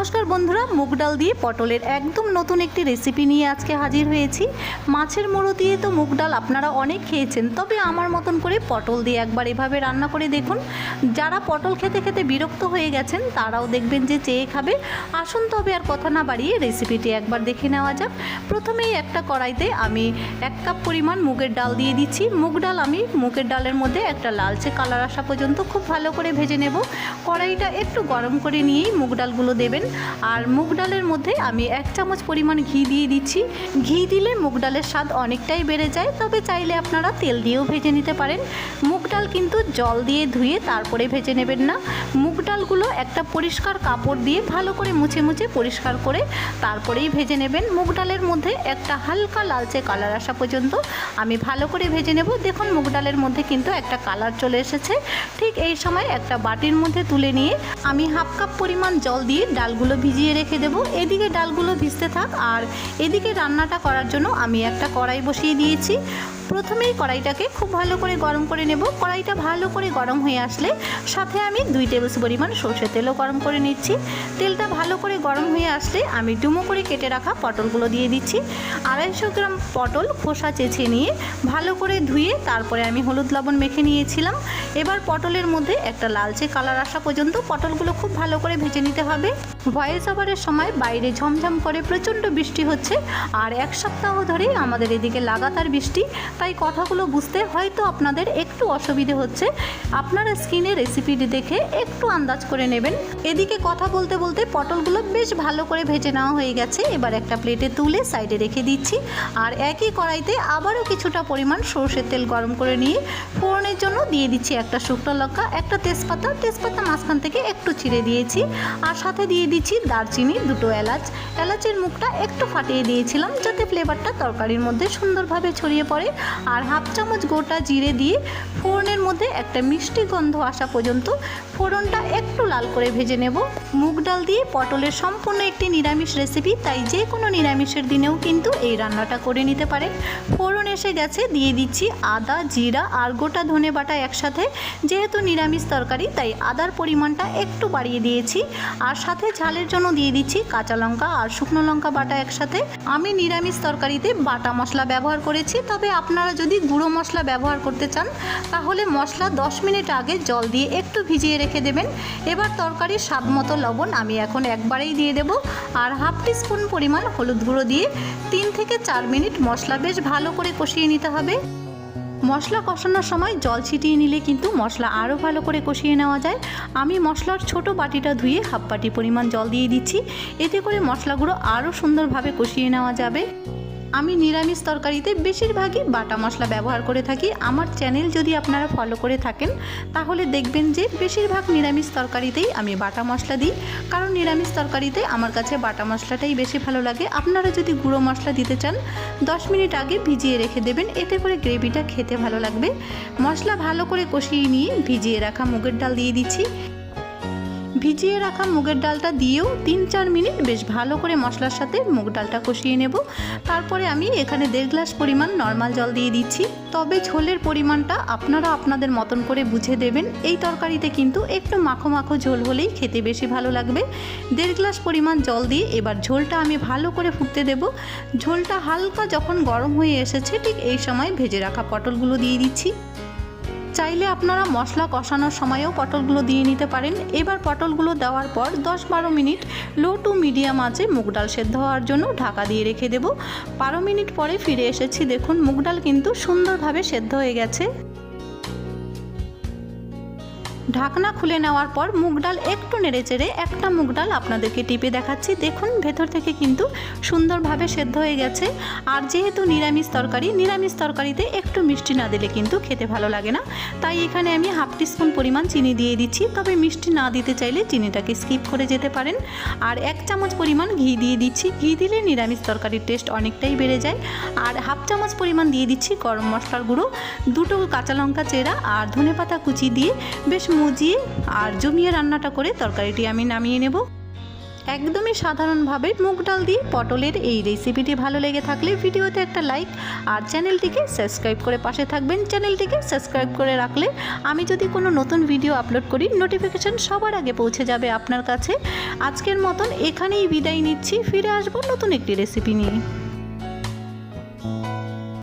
নমস্কার বন্ধুরা, মুগ ডাল দিয়ে পটলের একদম নতুন একটি রেসিপি নিয়ে আজকে হাজির হয়েছি। মাছের মুড়ো দিয়ে তো মুগ ডাল আপনারা অনেক খেয়েছেন, তবে আমার মতন করে পটল দিয়ে একবার এভাবে রান্না করে দেখুন। যারা পটল খেতে খেতে বিরক্ত হয়ে গেছেন, তারাও দেখবেন যে চেয়ে খাবে। আসুন তবে আর কথা না বাড়িয়ে রেসিপিটি একবার দেখে নেওয়া যাক। প্রথমেই একটা কড়াইতে আমি এক কাপ পরিমাণ মুগের ডাল দিয়ে দিচ্ছি। মুগ ডাল আমি মুগের ডালের মধ্যে একটা লালচে কালার আসা পর্যন্ত খুব ভালো করে ভেজে নেব। কড়াইটা একটু গরম করে নিয়েই মুগ ডালগুলো দেবেন। আর মুগ ডালের মধ্যে আমি এক চামচ পরিমাণ ঘি দিয়ে দিচ্ছি। ঘি দিলে মুগ ডালের স্বাদ অনেকটাই বেড়ে যায়, তবে চাইলে আপনারা তেল দিয়েও ভেজে নিতে পারেন। মুগ ডাল কিন্তু জল দিয়ে ধুয়ে তারপরে ভেজে নেবেন না। মুগ ডালগুলো একটা পরিষ্কার কাপড় দিয়ে ভালো করে মুছে মুছে পরিষ্কার করে তারপরেই ভেজে নেবেন। মুগ ডালের মধ্যে একটা হালকা লালচে কালার আসা পর্যন্ত আমি ভালো করে ভেজে নেব। দেখুন, মুগ ডালের মধ্যে কিন্তু একটা কালার চলে এসেছে। ঠিক এই সময় একটা বাটির মধ্যে তুলে নিয়ে আমি হাফ কাপ পরিমাণ জল দিয়ে ডালগুলো ভিজিয়ে রেখে দেব। এদিকে ডালগুলো ভিজতে থাক। আর এদিকে রান্নাটা করার জন্য আমি একটা কড়াই বসিয়ে দিয়েছি। প্রথমেই কড়াইটাকে খুব ভালো করে গরম করে নেব। কড়াইটা ভালো করে গরম হয়ে আসলে সাথে আমি দুই টেবিল পরিমাণ সর্ষে তেলও গরম করে নিচ্ছি। তেলটা ভালো করে গরম হয়ে আসলে আমি ডুমো করে কেটে রাখা পটলগুলো দিয়ে দিচ্ছি। আড়াইশো গ্রাম পটল খোসা চেঁচে নিয়ে ভালো করে ধুয়ে তারপরে আমি হলুদ লবণ মেখে নিয়েছিলাম। এবার পটলের মধ্যে একটা লালচে কালার আসা পর্যন্ত পটলগুলো খুব ভালো করে ভেজে নিতে হবে। ভয়েস ওভারের সময় বাইরে ঝমঝম করে প্রচণ্ড বৃষ্টি হচ্ছে। আর এক সপ্তাহ ধরে আমাদের এদিকে লাগাতার বৃষ্টি। তাই কথাগুলো বুঝতে হয়তো আপনাদের একটু অসুবিধে হচ্ছে। আপনারা স্ক্রিনে রেসিপিটি দেখে একটু আন্দাজ করে নেবেন। এদিকে কথা বলতে বলতে পটলগুলো বেশ ভালো করে ভেজে নেওয়া হয়ে গেছে। এবার একটা প্লেটে তুলে সাইডে রেখে দিচ্ছি। আর একই কড়াইতে আবারও কিছুটা পরিমাণ সর্ষের তেল গরম করে নিয়ে ফোড়নের জন্য দিয়ে দিচ্ছি একটা শুকনো লঙ্কা, একটা তেজপাতা। তেজপাতা মাঝখান থেকে একটু ছিঁড়ে দিয়েছি। আর সাথে দিয়ে দিচ্ছি দারচিনি, দুটো এলাচ। এলাচের মুখটা একটু ফাটিয়ে দিয়েছিলাম যাতে ফ্লেভারটা তরকারির মধ্যে সুন্দরভাবে ছড়িয়ে পড়ে। আর হাফ চামচ গোটা জিরে দিয়ে ফোড়নের মধ্যে একটা মিষ্টি গন্ধ আসা পর্যন্ত ফোড়নটা একটু লাল করে ভেজে নেব। মুগ ডাল দিয়ে পটলের সম্পূর্ণ একটি নিরামিষ রেসিপি তাই যে কোনো নিরামিষের দিনেও কিন্তু এই রান্নাটা করে নিতে পারে। ফোড়ন এসে গেছে, দিয়ে দিচ্ছি আদা, জিরা আর গোটা ধনে বাটা একসাথে। যেহেতু নিরামিষ তরকারি, তাই আদার পরিমাণটা একটু বাড়িয়ে দিয়েছি। আর সাথে ঝালের জন্য দিয়ে দিচ্ছি কাঁচা লঙ্কা আর শুকনো লঙ্কা বাটা একসাথে। আমি নিরামিষ তরকারিতে বাটা মশলা ব্যবহার করেছি, তবে আপনারা যদি গুঁড়ো মশলা ব্যবহার করতে চান, তাহলে মশলা 10 মিনিট আগে জল দিয়ে একটু ভিজিয়ে রেখে দেবেন। এবার তরকারির স্বাদ মতো লবণ আমি এখন একবারেই দিয়ে দেব। আর হাফ স্পুন পরিমাণ হলুদ গুঁড়ো দিয়ে তিন থেকে চার মিনিট মশলা বেশ ভালো করে কষিয়ে নিতে হবে। মশলা কষানোর সময় জল ছিটিয়ে নিলে কিন্তু মশলা আরও ভালো করে কষিয়ে নেওয়া যায়। আমি মশলার ছোট বাটিটা ধুয়ে হাফ বাটি পরিমাণ জল দিয়ে দিচ্ছি। এতে করে মশলাগুলো আরও সুন্দরভাবে কষিয়ে নেওয়া যাবে। আমি নিরামিষ তরকারিতে বেশিরভাগই বাটা মশলা ব্যবহার করে থাকি। আমার চ্যানেল যদি আপনারা ফলো করে থাকেন, তাহলে দেখবেন যে বেশিরভাগ নিরামিষ তরকারিতেই আমি বাটা মশলা দিই। কারণ নিরামিষ তরকারিতে আমার কাছে বাটা মশলাটাই বেশি ভালো লাগে। আপনারা যদি গুঁড়ো মশলা দিতে চান, দশ মিনিট আগে ভিজিয়ে রেখে দেবেন। এতে করে গ্রেভিটা খেতে ভালো লাগবে। মশলা ভালো করে কষিয়ে নিয়ে ভিজিয়ে রাখা মুগের ডাল দিয়ে দিচ্ছি। ভিজিয়ে রাখা মুগের ডালটা দিয়েও তিন চার মিনিট বেশ ভালো করে মশলার সাথে মুগ ডালটা কষিয়ে নেব। তারপরে আমি এখানে দেড় গ্লাস পরিমাণ নর্মাল জল দিয়ে দিচ্ছি। তবে ঝোলের পরিমাণটা আপনারা আপনাদের মতন করে বুঝে দেবেন। এই তরকারিতে কিন্তু একটু মাখো মাখো ঝোল হলেই খেতে বেশি ভালো লাগবে। দেড় গ্লাস পরিমাণ জল দিয়ে এবার ঝোলটা আমি ভালো করে ফুটতে দেব। ঝোলটা হালকা যখন গরম হয়ে এসেছে, ঠিক এই সময় ভেজে রাখা পটলগুলো দিয়ে দিচ্ছি। চাইলে আপনারা মশলা কষানোর সময়ও পটলগুলো দিয়ে নিতে পারেন। এবার পটলগুলো দেওয়ার পর দশ বারো মিনিট লো টু মিডিয়াম আঁচে মুগ ডাল সেদ্ধ হওয়ার জন্য ঢাকা দিয়ে রেখে দেব। বারো মিনিট পরে ফিরে এসেছি। দেখুন, মুগ ডাল কিন্তু সুন্দরভাবে সেদ্ধ হয়ে গেছে। ঢাকনা খুলে নেওয়ার পর মুগ ডাল একটু নেড়ে চেড়ে একটা মুগ ডাল আপনাদেরকে টিপে দেখাচ্ছি। দেখুন, ভেতর থেকে কিন্তু সুন্দরভাবে সেদ্ধ হয়ে গেছে। আর যেহেতু নিরামিষ তরকারি, নিরামিষ তরকারিতে একটু মিষ্টি না দিলে কিন্তু খেতে ভালো লাগে না। তাই এখানে আমি হাফ টিস্পুন পরিমাণ চিনি দিয়ে দিচ্ছি। তবে মিষ্টি না দিতে চাইলে চিনিটাকে স্কিপ করে যেতে পারেন। আর এক চামচ পরিমাণ ঘি দিয়ে দিচ্ছি। ঘি দিলে নিরামিষ তরকারির টেস্ট অনেকটাই বেড়ে যায়। আর হাফ চামচ পরিমাণ দিয়ে দিচ্ছি গরম মশলার গুঁড়ো, দুটো কাঁচা লঙ্কা চেরা আর ধনেপাতা কুচি দিয়ে বেশ মুজিয়ে আর জমিয়ে রান্নাটা করে তরকারিটি আমি নামিয়ে নেব। একদমই সাধারণভাবে মুগ ডাল দিয়ে পটলের এই রেসিপিটি ভালো লেগে থাকলে ভিডিওতে একটা লাইক আর চ্যানেলটিকে সাবস্ক্রাইব করে পাশে থাকবেন। চ্যানেলটিকে সাবস্ক্রাইব করে রাখলে আমি যদি কোনো নতুন ভিডিও আপলোড করি নোটিফিকেশান সবার আগে পৌঁছে যাবে আপনার কাছে। আজকের মতন এখানেই বিদায় নিচ্ছি। ফিরে আসব নতুন একটি রেসিপি নিয়ে।